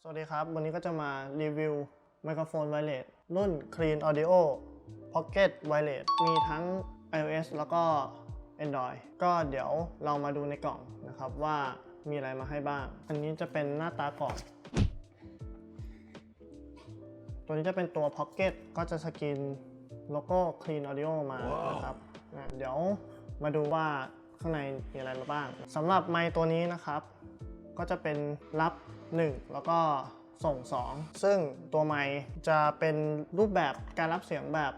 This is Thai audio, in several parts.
สวัสดีครับ วันนี้ก็จะมารีวิวไมโครโฟนไวเลสรุ่น Clean Audio Pocket Wireless มีทั้ง iOS แล้วก็ Android ก็เดี๋ยวเรามาดูในกล่องนะครับว่ามีอะไรมาให้บ้าง อันนี้จะเป็นหน้าตากล่อง ตัวนี้จะเป็นตัว Pocket ก็จะสกรีนโลโก้ Clean Audio มานะครับอะเดี๋ยวมาดูว่าข้างในมีอะไรมาบ้างสำหรับไมค์ตัวนี้นะครับ ก็จะเป็นรับ 1 แล้วก็ส่ง 2 ซึ่งตัวไมค์จะเป็นรูปแบบการรับเสียงแบบ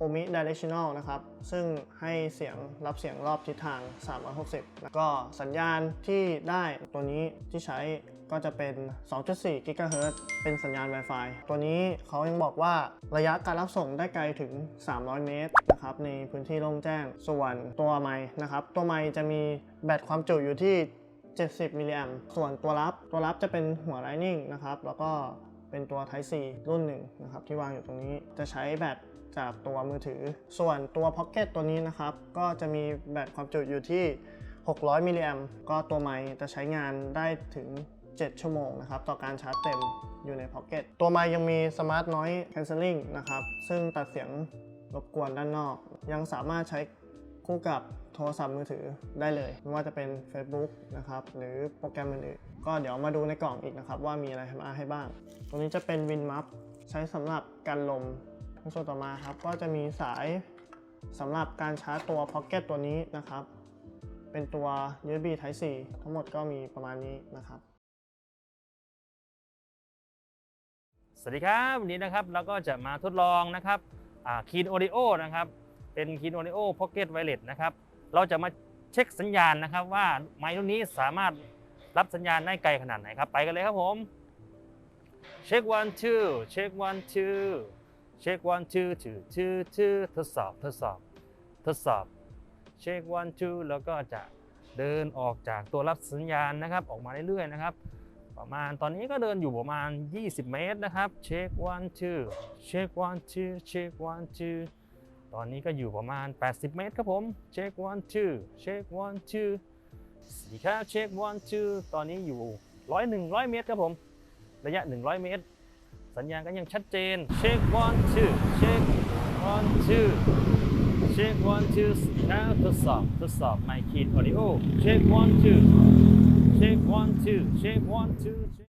Omi Directional นะครับ ซึ่งให้เสียงรับเสียงรอบทิศทาง 360 แล้วก็สัญญาณที่ได้ตัวนี้ที่ใช้ก็จะเป็น 2.4 GHz เป็นสัญญาณ Wi-Fi ตัวนี้เขายังบอกว่าระยะการรับส่งได้ไกลถึง 300 เมตรนะครับ ในพื้นที่โล่งแจ้ง ส่วนตัวไมค์นะครับ ตัวไมค์จะมีแบตความจุอยู่ที่ 70มิลลิแอมส่วนตัวรับตัวรับจะเป็นหัว Lightning นะครับ แล้วก็เป็นตัว Type C รุ่นหนึ่งนะครับที่วางอยู่ตรงนี้จะใช้แบตจากตัวมือถือ ส่วนตัว Pocket ตัวนี้นะครับ ก็จะมีแบตความจุอยู่ที่ 600มิลลิแอมก็ตัวไมค์จะใช้งานได้ถึง 7 ชั่วโมงนะครับ ต่อการชาร์จเต็มอยู่ใน Pocket ตัวไมค์ยังมี Smart Noise Cancelling นะครับ ซึ่งตัดเสียงรบกวนด้านนอก ยังสามารถใช้ คู่กับโทรศัพท์มือถือได้เลย ไม่ว่าจะเป็น Facebook นะครับหรือโปรแกรมอื่นๆก็เดี๋ยวมาดูในกล่องอีกนะครับ ว่ามีอะไรมาให้บ้าง ตรงนี้จะเป็น WinMap ใช้สำหรับกันลมในส่วนต่อมาครับ ก็จะมีสายสำหรับการชาร์จตัว Pocket ตัวนี้นะครับ เป็นตัว USB Type C ทั้งหมดก็มีประมาณนี้นะครับสวัสดีครับ วันนี้นะครับเราก็จะมาทดลองนะครับคีนโอดิโอนะครับ เป็นคีโอดิโอพ็อกเก็ตไวเลสนะครับ เราจะมาเช็คสัญญาณนะครับ ว่าไมค์รุ่นนี้สามารถรับสัญญาณได้ไกลขนาดไหนครับ ไปกันเลยครับผมเช็ค one two เช็ค one two เช็ค one two two two two ทดสอบทดสอบทดสอบเช็ค one two แล้วก็จะเดินออกจากตัวรับสัญญาณนะครับ ออกมาเรื่อยๆนะครับ ประมาณตอนนี้ก็เดินอยู่ประมาณ 20 เมตรนะครับ เช็ค one two เช็ค one two เช็ค one two ตอนนี้ก็อยู่ประมาณ 80 เมตรครับผม เช็ค one two เช็ค one two สวัสดีครับเช็ค one two ตอนนี้อยู่ร้อยหนึ่งร้อยเมตรครับผม ระยะ 100 เมตร สัญญาณก็ยังชัดเจน เช็ค one two เช็ค one two เช็ค one two สวัสดีครับทดสอบทดสอบไมค์คีนออดิโอเช็ค one two Check one two, check one two.